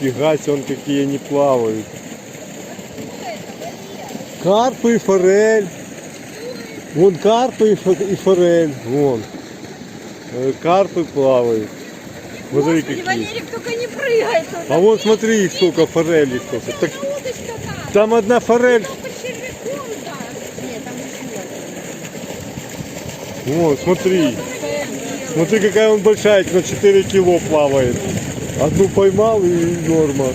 Нифига себе, он какие они плавают. Карпы и форель. Вон карпы и фо- и форель. Вон. Э, Карпы плавают. Смотри Господи, какие. Валерик, только не прыгай туда. А вот смотри, сколько форелей сколько. Так, там. одна форель. Не Вот, смотри. Смотри, какая он большая, на 4 кило плавает. Одну поймал и норма.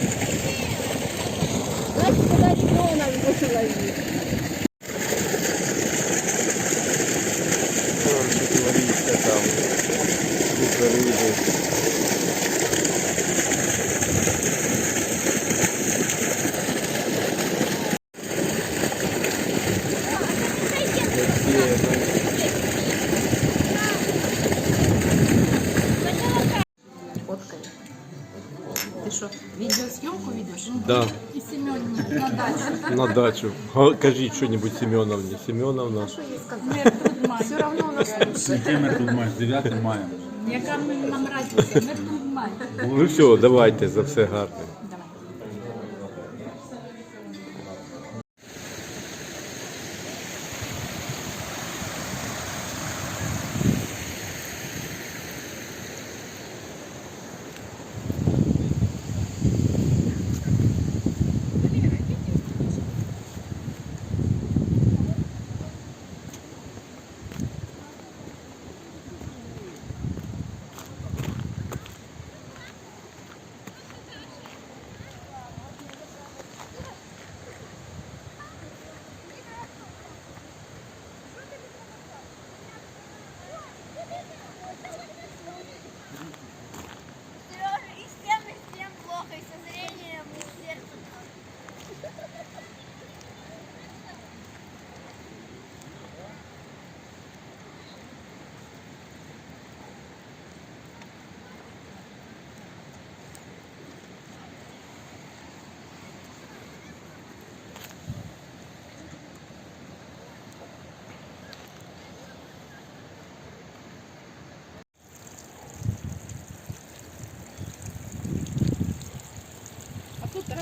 Дачу. на дачу. А, Кажіть що-нибудь Семеновні. Семеновна. Все равно у нас Яке ми тут мать? 9 мая. Яка нам разниця? Ми тут маємо. Ну все, давайте за все гарне.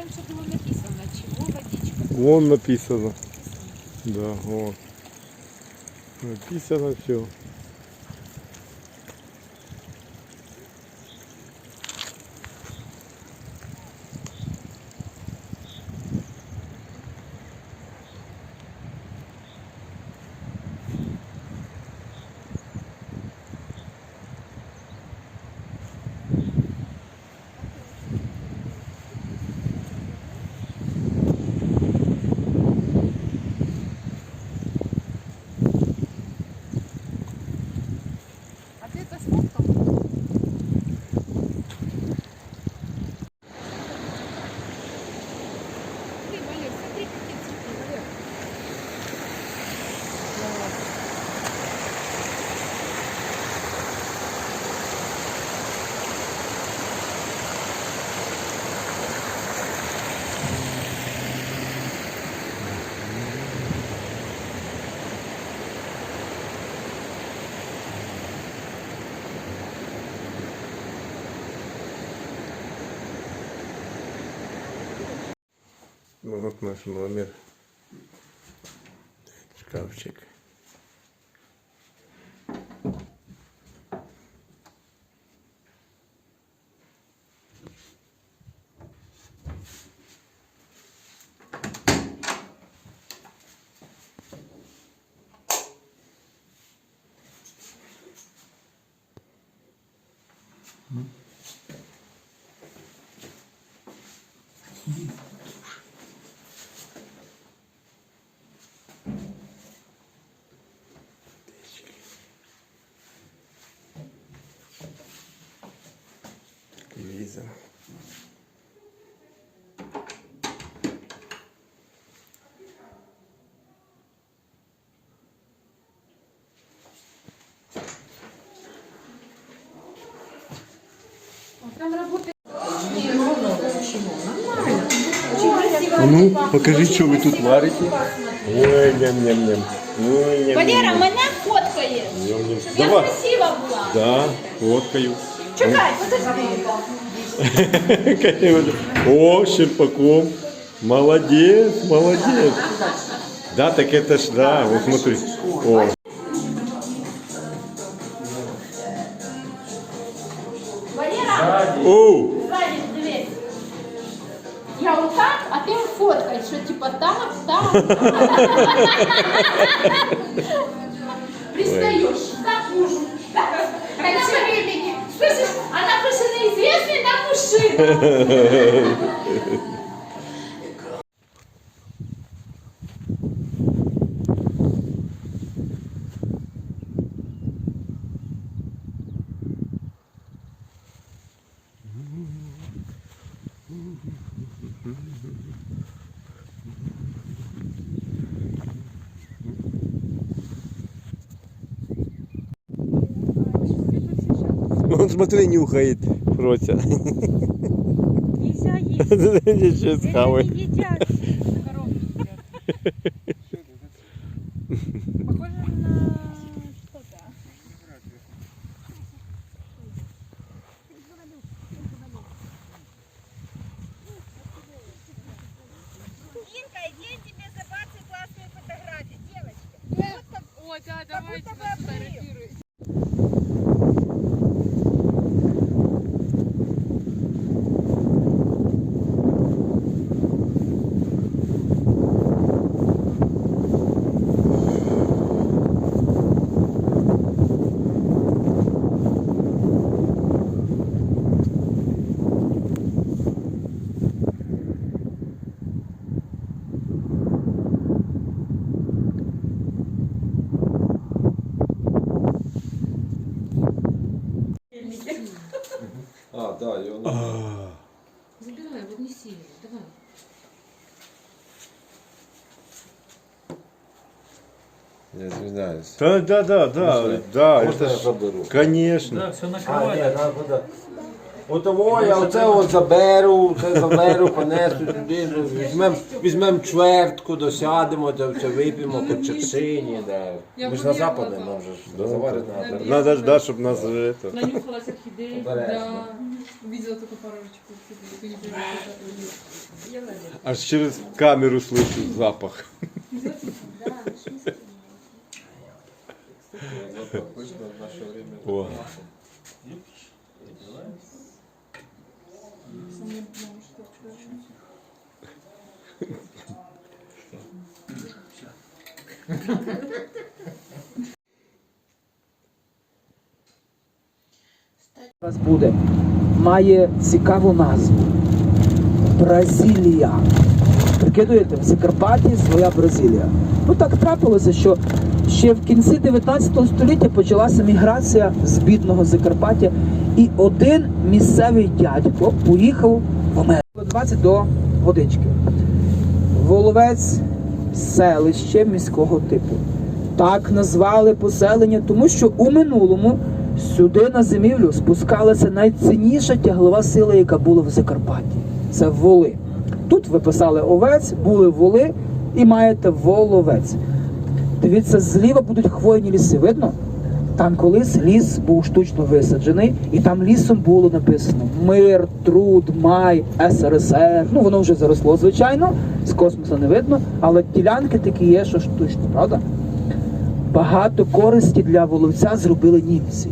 А было написано, чего водичка. Вон написано. Да, вон. Написано все. Вот наш номер. Шкафчик. телевизор. А ну, покажи, что вы тут варите. Ой, ням ням ням. Ой, ням, Валера, ням. мене фоткає. Ням, ням. Я красива була. Да, фоткаю. Чекай, подожди. О, Щерпаком. Молодец, молодец. Да, так это ж, да, вот смотри. О. Валера, Оу. Я отак, а ти фоткай, що типа так, так. Пристаешь, так мужу. Так, машина. Он смотри, нюхает, Фрося. Нельзя есть. Ничего Это извиняюсь. Да, да, да, да, да, Можно это я ж, заберу? конечно. Да, все А, накриває. ні, надо, да. Отого я оце от заберу, це заберу, понесу туди, ну, візьмем, візьмем чвертку, досядемо, де все вип'ємо по часині, де. Ми ж на западі, нам же ж заварити треба. Надо ж, да, чтобы нас это... Нанюхалась орхидеи. Обережно. Да. Видела только парочку орхидей. Ты не понимаешь, Аж через камеру слышу запах. О. вас буде, має цікаву назву Бразилія. Прикидуєте, в Закарпатті своя Бразилія. Ну так трапилося, що ще в кінці 19 століття почалася міграція з бідного Закарпаття, і один місцевий дядько поїхав в Америку 20 до водички. Воловець селище міського типу. Так назвали поселення, тому що у минулому сюди на зимівлю спускалася найцінніша тяглова сила, яка була в Закарпатті. Це воли. Тут ви писали овець, були воли і маєте воловець. Дивіться, зліва будуть хвойні ліси. Видно? Там колись ліс був штучно висаджений, і там лісом було написано Мир, труд, май, СРСР. Ну воно вже заросло, звичайно, з космосу не видно, але ділянки такі є, що штучно, правда? Багато користі для воловця зробили німці.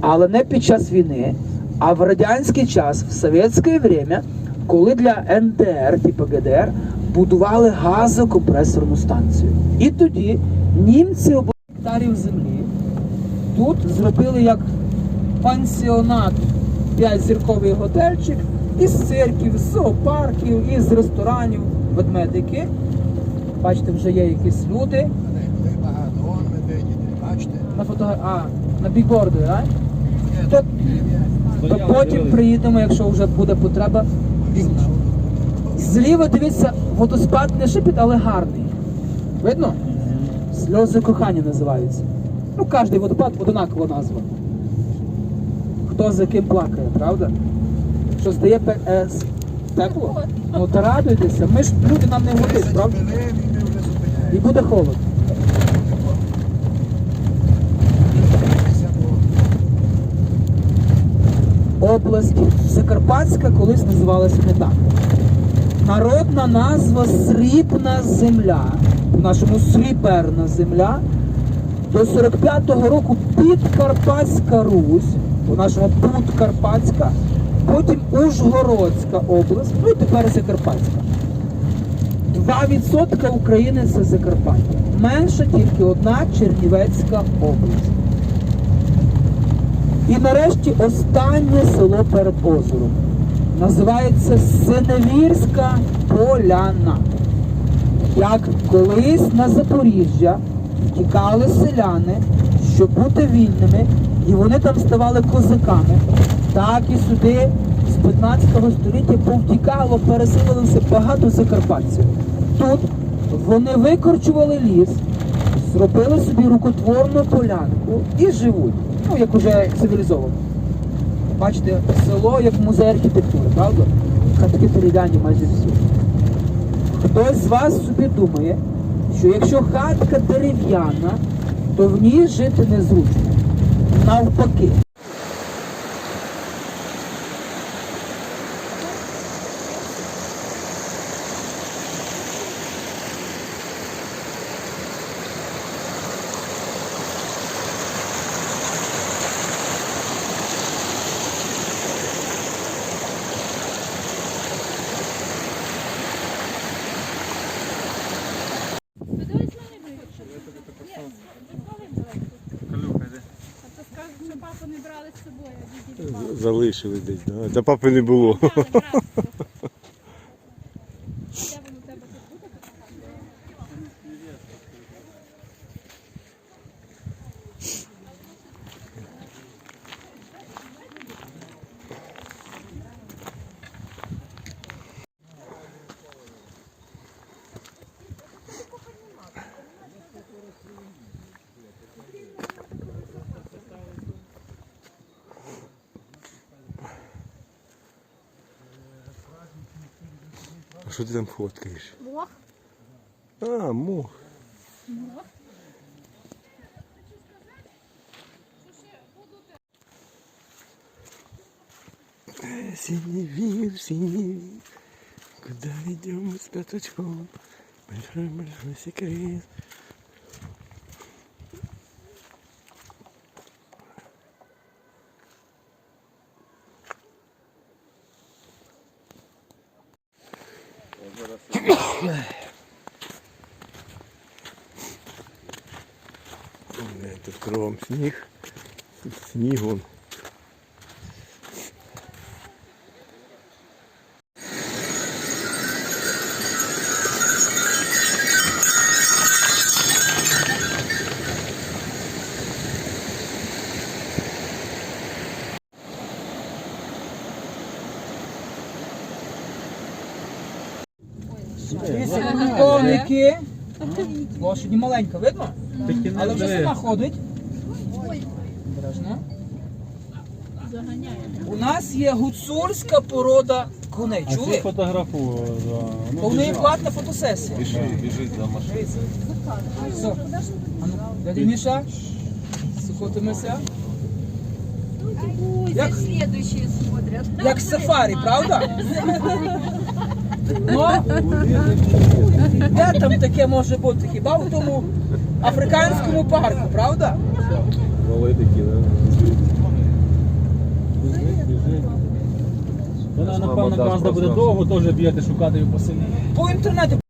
Але не під час війни, а в радянський час, в совєтське время, коли для НДР, типу ГДР, будували газокомпресорну станцію. І тоді німці обла гектарів землі тут зробили як пансіонат, п'ятизірковий готельчик із цирків, з зоопарків, із ресторанів, ведмедики. Бачите, вже є якісь люди. На фото... А, на бікборду, а? То, то потім приїдемо, якщо вже буде потреба. пізніше. Зліва дивіться, водоспад не шипить, але гарний. Видно? Сльози кохання називаються. Ну, кожний водопад одинакова назва. Хто за ким плакає, правда? Що здає е, тепло? Ну то радуйтеся, ми ж люди нам не годить, правда? І буде холод. Область Закарпатська колись називалася не так. Народна назва Срібна земля, в нашому Сріберна земля. До 45-го року Підкарпатська Русь, у нашому Подкарпатська, потім Ужгородська область, ну і тепер Закарпатська. 2% України це Закарпаття. Менша тільки одна Чернівецька область. І нарешті останнє село перед озером. Називається Синевірська Поляна. Як колись на Запоріжжя втікали селяни, щоб бути вільними, і вони там ставали козаками, так і сюди з 15 століття повтікало, переселилося багато закарпатців. Тут вони викорчували ліс, зробили собі рукотворну полянку і живуть. Ну, як уже цивілізовано. Бачите, село як музей архітектури, правда? Хатки дерев'яні майже всі. Хтось з вас собі думає, що якщо хатка дерев'яна, то в ній жити незручно. Навпаки. Калюха, йди. А то скажуть, що папу не брали з собою, а діді папу. Залишили десь? Та папи не було. А що ти там фоткаєш? Мох. А, мох. Синевир, синевир, куда идем мы с пятачком? Большой-большой секрет. Сніг. Тут сніг вон. Маленька, видно? Але вже сама ходить. Обережно. У нас є гуцульська порода коней. А Чули? фотографу. да. Ну, в неї платна фотосесія. Біжить, біжить за машиною. Все. А ну, дядя Міша, сухотимося. Як, Следующие смотрят. як сафарі, правда? Ну, де там таке може бути? Хіба в тому африканському парку, правда? Мали такі, да? Вона, напевно, Мазда буде довго, теж б'єте шукати її по селі. По інтернеті